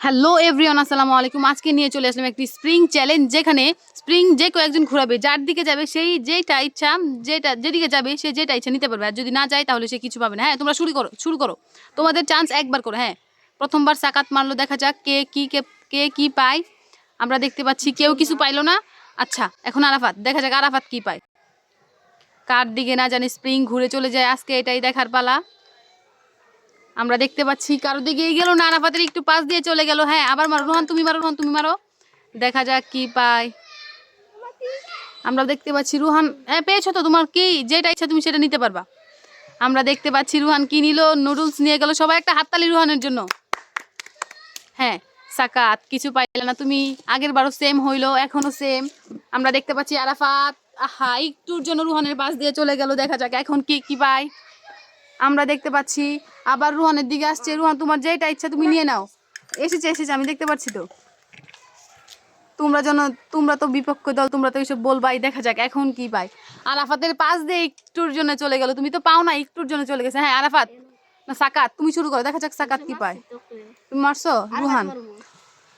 Hello everyone আসসালামু আলাইকুম। আজকে নিয়ে চলে আসলাম একটি স্প্রিং চ্যালেঞ্জ যেখানে স্প্রিং যে কেউ একজন ঘোরাবে, যার দিকে যাবে সেই যেটা ইচ্ছা, যেটা, যেদিকে যাবে সে যেটা ইচ্ছা নিতে পারবে। আর যদি না যায়, তাহলে সে কিছু পাবে না। হ্যাঁ তোমরা শুরু করো শুরু করো। তোমাদের চান্স একবার করো হ্যাঁ। প্রথমবার সাকাত মারলো, দেখা যাক কে কি কে কে কি পায়। আমরা দেখতে পাচ্ছি কেউ কিছু পাইলো না। আচ্ছা এখন আরাফাত, দেখা যাক আরাফাত কি পায়। কার দিকে না জানি স্প্রিং ঘুরে চলে যায়, আজকে এটাই দেখার পালা। আমরা দেখতে পাচ্ছি কারও দিকে গেল না আরাফাতের একটু পাশ দিয়ে চলে গেল। হ্যাঁ আবার মারো, রোহান, তুমি মারো, রোহান, তুমি মারো। দেখা যাক কি পায়। আমরা দেখতে পাচ্ছি রুহান হ্যাঁ পেয়েছ তো তোমার কি? যেটা ইচ্ছা তুমি সেটা নিতে পারবা। আমরা দেখতে পাচ্ছি রুহান কি নিল নুডলস নিয়ে গেল সবাই একটা হাততালি রুহানের জন্য। হ্যাঁ সাকাত, কিছু পাইলে না তুমি। আগের বারও সেম হইল, এখনও সেম আমরা দেখতে পাচ্ছি আরাফাত, আহা, একটুর জন্য রুহানের পাশ দিয়ে চলে গেল, দেখা যাক এখন কি কি পায়। আমরা দেখতে পাচ্ছি, আবার রুহানের দিকে আসছে। রুহান, তোমার যেটা ইচ্ছা তুমি নিয়ে নাও। এসেছে এসেছে, আমি দেখতে পাচ্ছি তো। তোমরা যেন, তোমরা তো বিপক্ষ দল, তোমরা তো এইসব বলবাই, দেখা যাক এখন কি পাই। আরাফাতের পাশ দিয়ে একটুর জন্য চলে গেল। তুমি তো পাও না, একটুর জন্য চলে গেছে। হ্যাঁ আরাফাত, না, সাকাত, তুমি শুরু করো, দেখা যাক সাকাত কি পায়। তুমি মারছো? রুহান,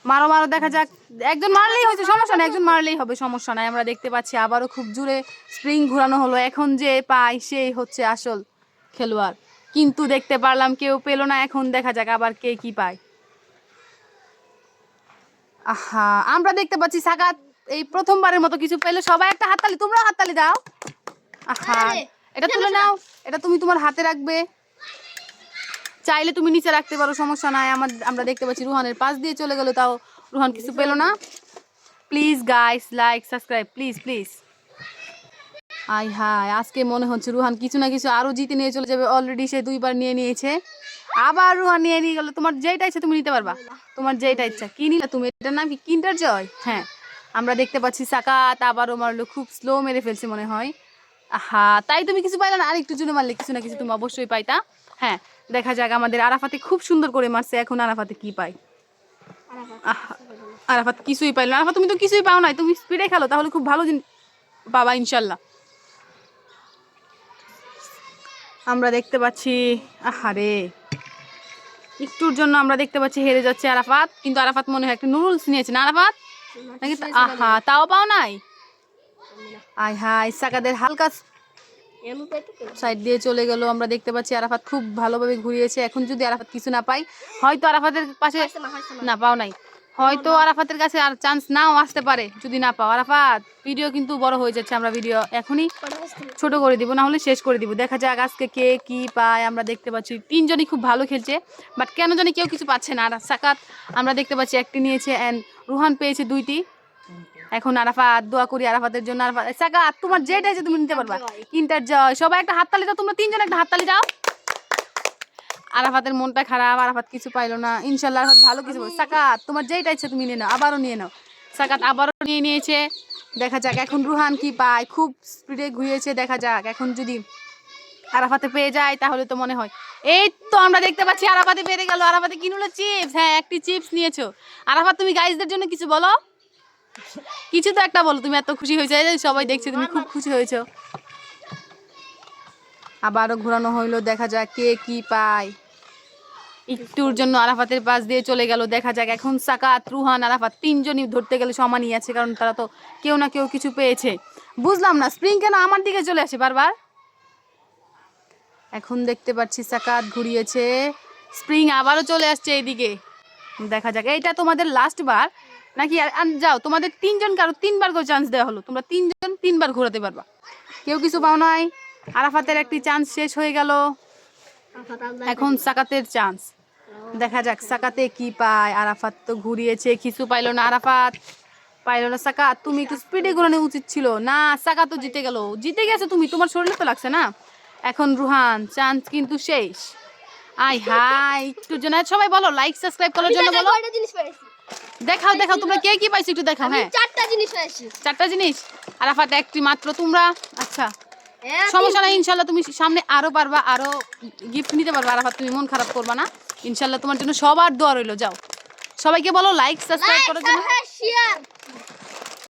মারো মারো, দেখা যাক। একজন মারলেই হয়েছে সমস্যা নাই, একজন মারলেই হবে সমস্যা নাই। আমরা দেখতে পাচ্ছি আবারও খুব জোরে স্প্রিং ঘোরানো হলো। এখন যে পায়, সেই হচ্ছে আসল খেলোয়াড়। কিন্তু দেখতে পারলাম কেউ পেল না এখন দেখা যাক আবার কে কি পায়। আহা আমরা দেখতে পাচ্ছি সাকাত এই প্রথমবারের মতো কিছু পেলে। সবাই একটা হাততালি তোমরাও হাততালি দাও। আহা এটা তুলে নাও এটা তুমি তোমার হাতে রাখবে। চাইলে তুমি নিচে রাখতে পারো সমস্যা নাই। আমার আমরা দেখতে পাচ্ছি রুহানের পাশ দিয়ে চলে গেল তাও রুহান কিছু পেল না। Please guys like subscribe please please I hi, আজকে মনে হচ্ছে রুহান কিছু না কিছু আরও জিতে নিয়ে চলে যাবে। অলরেডি সে দুইবার নিয়ে নিয়েছে। আবার রুহান নিয়ে নিয়ে গেল। তোমার যেটা ইচ্ছা তুমি নিতে পারবা। তোমার যেটা ইচ্ছা। কি নিলে তুমি? এটার নাম কি? কিন্টার জয়? হ্যাঁ আমরা দেখতে পাচ্ছি সাকাত আবারও মারলো খুব স্লো মেরে ফেলছে মনে হয়। আহা, তাই তুমি কিছু পাইলে না? আর একটু জন্য মারলে কিছু না কিছু তুমি অবশ্যই পাইতা। হ্যাঁ দেখা যাক আমাদের আরাফাতে খুব সুন্দর করে মারছে। এখন আরাফাতে কি পাই আরাফাত কিছুই পাইলো আরাফাত তুমি তো কিছুই পাও নাই। তুমি স্পিডে খেলো, তাহলে খুব ভালো জিনিস পাবা ইনশাল্লাহ। আমরা দেখতে পাচ্ছি আহারে। একটুর জন্য আমরা দেখতে পাচ্ছি হেরে যাচ্ছে আরাফাত কিন্তু আরাফাত মনে হয় একটা নুডলস নিয়েছে না আরাফাত? নাকি আহা তাও পাও নাই? আয় হাই সাকাদের হালকা সাইড দিয়ে চলে গেল। আমরা দেখতে পাচ্ছি আরাফাত খুব ভালোভাবে ঘুরিয়েছে। এখন যদি আরাফাত কিছু না পাই হয়তো আরাফাতের পাশে না পাও নাই। হয়তো আরাফাতের কাছে আর চান্স নাও আসতে পারে যদি না পাও। আরাফাত ভিডিও কিন্তু বড় হয়ে যাচ্ছে আমরা ভিডিও এখনই ছোট করে দিব না হলে শেষ করে দিব। দেখা যাক আজকে কে কি পায় আমরা দেখতে পাচ্ছি তিনজনই খুব ভালো খেলছে বাট কেন জানি কেউ কিছু পাচ্ছে না। আর সাকাত আমরা দেখতে পাচ্ছি একটি নিয়েছে অ্যান্ড রুহান পেয়েছে দুইটি। এখন আরাফাত দোয়া করি আরাফাতের জন্য। আরাফাত সাকাত তোমার যেটা আছে তুমি নিতে পারবা। ইন্টার জয়। সবাই একটা হাততালি দাও তোমরা তিনজন একটা হাততালি দাও। আরাফাতের মনটা খারাপ, আরাফাত কিছু পাইলো না। ইনশাল্লাহ আরাফাত ভালো কিছু সাকাত, তোমার যেটা ইচ্ছে তুমি নিয়ে নাও, আবারও নিয়ে নাও। সাকাত আবারও নিয়ে নিয়েছে। দেখা যাক, এখন রুহান কি পায়? খুব স্পিডে ঘুরিয়েছে, দেখা যাক। এখন যদি আরাফাতে পেয়ে যায়, তাহলে তো মনে হয়। এই তো আমরা দেখতে পাচ্ছি আরাফাতে পেরে গেল। আরাফাতে কিনলো চিপস। হ্যাঁ একটি চিপস নিয়েছো। আরাফাত, তুমি গাইজদের জন্য কিছু বলো? কিছু তো একটা বলো। তুমি এত খুশি হয়েছে। সবাই দেখছে, তুমি খুব খুশি হয়েছো। আবারও ঘোরানো হইল। দেখা যাক কে কি পায়। একটুর জন্য আরাফাতের পাশ দিয়ে চলে গেল। দেখা যাক এখন সাকাত, রুহান, আরাফাত তিনজনই ধরতে গেলে সমানই আছে, কারণ তারা তো কেউ না কেউ কিছু পেয়েছে। বুঝলাম না স্প্রিং কেন আমার দিকে চলে আসে বারবার? এখন দেখতে পাচ্ছি সাকাত ঘুরিয়েছে। স্প্রিং আবারও চলে আসছে এইদিকে। দেখা যাক, এইটা তোমাদের লাস্ট বার? নাকি যাও, তোমাদের তিনজন কারও তিনবার করে চান্স দেওয়া হলো। তোমরা তিনজন তিনবার ঘোরাতে পারবা। কেউ কিছু পাও নাই। আরাফাতের একটি চান্স শেষ হয়ে গেল। এখন সাকাতের চান্স দেখা যাক সাকাতে কি পায়। আরাফাত তো ঘুরিয়েছে কিছু পাইলো না আরাফাত। পাইলো না সাকাত। তুমি একটু স্পিডে ঘোরানো উচিত ছিল। না সাকাত তো জিতে গেল। জিতে গেছে তুমি তোমার শরীরে তো লাগছে না। এখন রুহান চান্স কিন্তু শেষ। আই হাই একটু জন্য। সবাই বলো লাইক সাবস্ক্রাইব করার জন্য বলো। দেখাও দেখাও তোমরা কে কি পাইছো একটু দেখাও হ্যাঁ। চারটা জিনিস পেয়েছি। চারটা জিনিস? আরাফাত একটি মাত্র তোমরা? আচ্ছা সমস্যা নাই ইনশাল্লাহ তুমি সামনে আরও পারবা আরও গিফট নিতে পারবা আর তুমি মন খারাপ করবা না। ইনশাল্লাহ তোমার জন্য সবার দোয়া রইল যাও। সবাইকে বলো লাইক সাবস্ক্রাইব করার জন্য।